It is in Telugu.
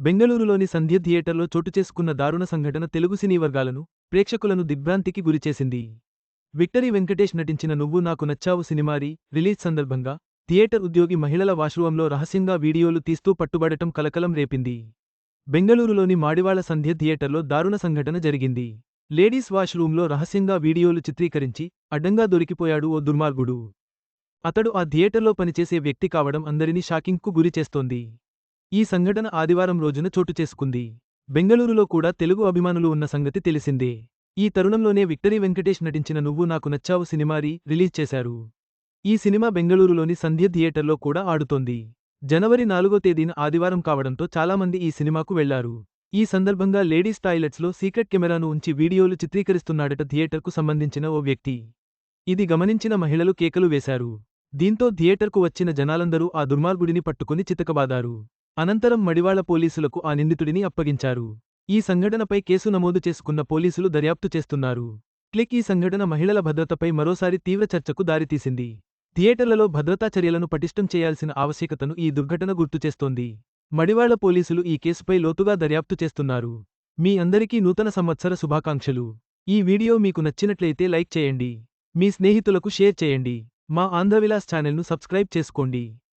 బెంగళూరులోని సంధ్య థియేటర్లో చోటు చేసుకున్న దారుణ సంఘటన తెలుగు సినీ వర్గాలను ప్రేక్షకులను దిగ్భ్రాంతికి గురిచేసింది విక్టరీ వెంకటేష్ నటించిన నువ్వు నాకు నచ్చావు సినిమారి రిలీజ్ సందర్భంగా థియేటర్ ఉద్యోగి మహిళల వాష్రూంలో రహస్యంగా వీడియోలు తీస్తూ పట్టుబడటం కలకలం రేపింది. బెంగళూరులోని మాడివాళ సంధ్య థియేటర్లో దారుణ సంఘటన జరిగింది. లేడీస్ వాష్రూంలో రహస్యంగా వీడియోలు చిత్రీకరించి అడ్డంగా దొరికిపోయాడు ఓ దుర్మార్గుడు. అతడు ఆ థియేటర్లో పనిచేసే వ్యక్తి కావడం అందరినీ షాకింగ్కు గురిచేస్తోంది ఈ సంఘటన ఆదివారం రోజున చోటు చేసుకుంది. బెంగళూరులో కూడా తెలుగు అభిమానులు ఉన్న సంగతి తెలిసిందే. ఈ తరుణంలోనే విక్టరీ వెంకటేష్ నటించిన నువ్వు నాకు నచ్చావు సినిమారి రిలీజ్ చేశారు. ఈ సినిమా బెంగళూరులోని సంధ్య థియేటర్లో కూడా ఆడుతోంది. జనవరి నాలుగో తేదీన ఆదివారం కావడంతో చాలామంది ఈ సినిమాకు వెళ్ళారు. ఈ సందర్భంగా లేడీస్ టాయిలెట్స్లో సీక్రెట్ కెమెరాను ఉంచి వీడియోలు చిత్రీకరిస్తున్నాడట థియేటర్కు సంబంధించిన ఓ వ్యక్తి. ఇది గమనించిన మహిళలు కేకలు వేశారు. దీంతో థియేటర్కు వచ్చిన జనాలందరూ ఆ దుర్మార్గుడిని పట్టుకుని చితకబాదారు. అనంతరం మడివాళ పోలీసులకు ఆ నిందితుడిని అప్పగించారు. ఈ సంఘటనపై కేసు నమోదు చేసుకున్న పోలీసులు దర్యాప్తు చేస్తున్నారు. క్లిక్ ఈ సంఘటన మహిళల భద్రతపై మరోసారి తీవ్ర చర్చకు దారితీసింది. థియేటర్లలో భద్రతా చర్యలను పటిష్టం చేయాల్సిన ఆవశ్యకతను ఈ దుర్ఘటన గుర్తుచేస్తోంది మడివాళ్ళ పోలీసులు ఈ కేసుపై లోతుగా దర్యాప్తు చేస్తున్నారు. మీ అందరికీ నూతన సంవత్సర శుభాకాంక్షలు. ఈ వీడియో మీకు నచ్చినట్లయితే లైక్ చేయండి. మీ స్నేహితులకు షేర్ చేయండి. మా ఆంధ్రవిలాస్ ఛానల్ను సబ్స్క్రైబ్ చేసుకోండి.